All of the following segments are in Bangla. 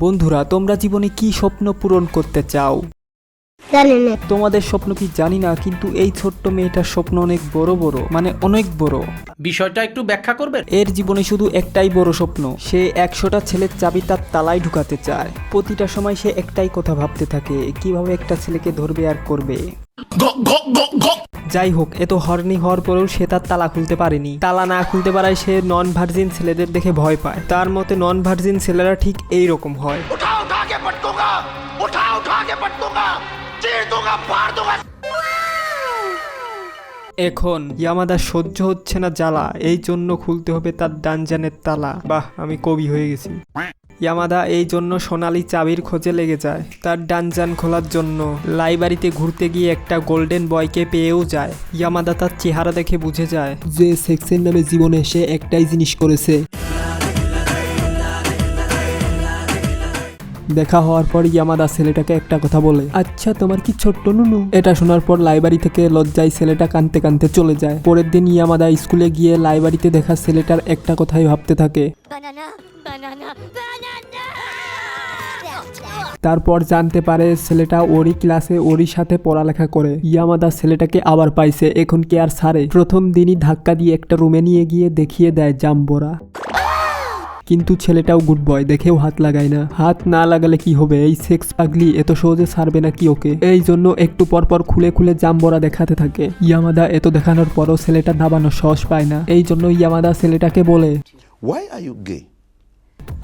বন্ধুরা তোমরা জীবনে কি স্বপ্ন পূরণ করতে চাও? জানি না। তোমাদের স্বপ্ন কি জানি না কিন্তু এই ছোট্ট মেয়েটার স্বপ্ন অনেক বড় বড় মানে অনেক বড়। বিষয়টা একটু ব্যাখ্যা করবেন? এর জীবনে শুধু একটাই বড় স্বপ্ন সে একশোটা ছেলের চাবি তার তালায় ঢুকাতে চায়। প্রতিটা সময় সে একটাই কথা ভাবতে থাকে কীভাবে একটা ছেলেকে ধরবে আর করবে। যাই হোক এত হরনি হওয়ার পরেও সে তার তালা খুলতে পারেনি। তালা না খুলতে পারায় সে নন ভার্জিন ছেলেদের দেখে ভয় পায়। তার মতে নন ভার্জিন ছেলেরা ঠিক এই রকম হয় এখন ইয়ামাদা সহ্য হচ্ছে না জ্বালা এই জন্য খুলতে হবে তার ডানজানের তালা। বাহ আমি কবি হয়ে গেছি। ইয়ামাদা এই জন্য সোনালি চাবির খোঁজে লেগে যায়। তার ডানজান খোলার জন্য লাইব্রেরিতে ঘুরতে গিয়ে একটা গোল্ডেন বয়কে পেয়েও যায়। ইয়ামাদা তার চেহারা দেখে বুঝে যায় যে সেক্সের নামে জীবনে সে একটাই জিনিস করেছে। দেখা হওয়ার পর ইয়ামাদা ছেলেটাকে একটা কথা বলে আচ্ছা তোমার কি ছোট্ট নুনু? এটা শোনার পর লাইব্রেরি থেকে লজ্জায় ছেলেটা কানতে কানতে চলে যায়। পরের দিন ইয়ামাদা স্কুলে গিয়ে লাইব্রেরিতে দেখা ছেলেটার একটা কথাই ভাবতে থাকে। তারপর জানতে পারে ছেলেটা ওরই ক্লাসে ওরই সাথে পড়ালেখা করে। ইয়ামাদা ছেলেটাকে আবার পাইছে, এখন কি আর সারে প্রথম দিনই ধাক্কা দিয়ে একটা রুমে নিয়ে গিয়ে দেখিয়ে দেয় জাম্বোরা। কিন্তু ছেলেটাও গুড বয়, দেখেও হাত লাগায় না। হাত না লাগালে কি হবে? এই সেক্স পাগলি এত সহজে সারবে না কি ওকে? এই জন্য একটু পর পর খুলে খুলে জাম্বোরা দেখাতে থাকে। ইয়ামাদা এত দেখানোর পরও ছেলেটা দাবানোর সাহস পায় না। এই জন্য ইয়ামাদা ছেলেটাকে বলে, Why are you gay?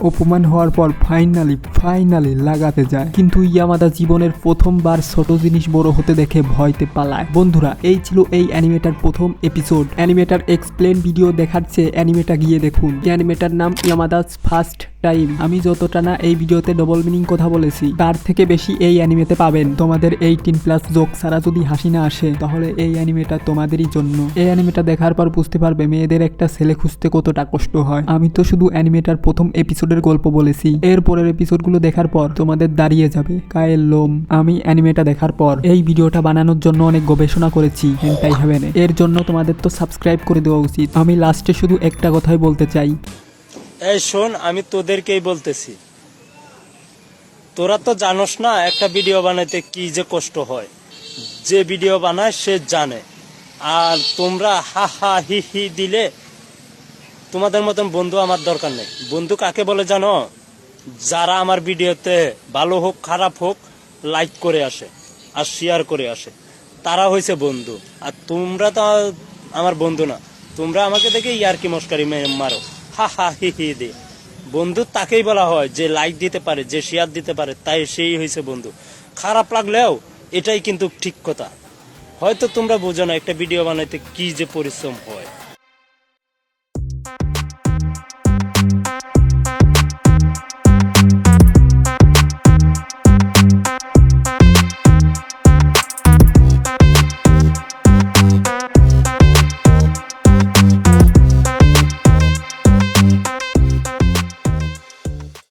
অপমান হওয়ার পর ফাইনালি ফাইনালি লাগাতে যায়। কিন্তু ইয়ামাদা জীবনের প্রথমবার ছোট জিনিস বড় হতে দেখে ভয়তে পালায়। বন্ধুরা, এই ছিল এই অ্যানিমেটার প্রথম এপিসোড অ্যানিমেটার এক্সপ্লেন ভিডিও দেখাচ্ছে অ্যানিমেটা গিয়ে দেখুন। অ্যানিমেটার নাম ইয়ামাদাস ফার্স্ট টাইম। আমি যতটা না এই ভিডিওতে ডবল মিনিং কথা বলেছি, তার থেকে বেশি এই অ্যানিমেতে পাবেন। তোমাদের এইটিন প্লাস জোক ছাড়া যদি হাসি না আসে, তাহলে এই অ্যানিমেটা তোমাদেরই জন্য। এই অ্যানিমেটা দেখার পর বুঝতে পারবে মেয়েদের একটা ছেলে খুঁজতে কতটা কষ্ট হয়। আমি তো শুধু অ্যানিমেটার প্রথম এপিসোডের গল্প বলেছি। এর পরের এপিসোডগুলো দেখার পর তোমাদের দাঁড়িয়ে যাবে কায়ের লোম। আমি অ্যানিমেটা দেখার পর এই ভিডিওটা বানানোর জন্য অনেক গবেষণা করেছি হেনটাই হেভেনে এর জন্য তোমাদের তো সাবস্ক্রাইব করে দেওয়া উচিত। আমি লাস্টে শুধু একটা কথাই বলতে চাই। এই শোন, আমি তোদেরকেই বলতেছি। তোরা তো জানোস না একটা ভিডিও বানাইতে কি যে কষ্ট হয়। যে ভিডিও বানায় সে জানে। আর তোমরা হা হা হি হি দিলে তোমাদের মতন বন্ধু আমার দরকার নেই। বন্ধু কাকে বলে জানো? যারা আমার ভিডিওতে ভালো হোক, খারাপ হোক লাইক করে আসে আর শেয়ার করে আসে। তারা হয়েছে বন্ধু। আর তোমরা তো আমার বন্ধু না। তোমরা আমাকে দেখে ইয়ারকি মস্কারি মে- মারো। হা হা, হি হি, দে। বন্ধু তাকেই বলা হয়, যে লাইক দিতে পারে, যে শেয়ার দিতে পারে, তাই সেই হয়েছে বন্ধু। খারাপ লাগলেও এটাই কিন্তু ঠিক কথা। হয়তো তোমরা বোঝো না একটা ভিডিও বানাইতে কি যে পরিশ্রম হয়।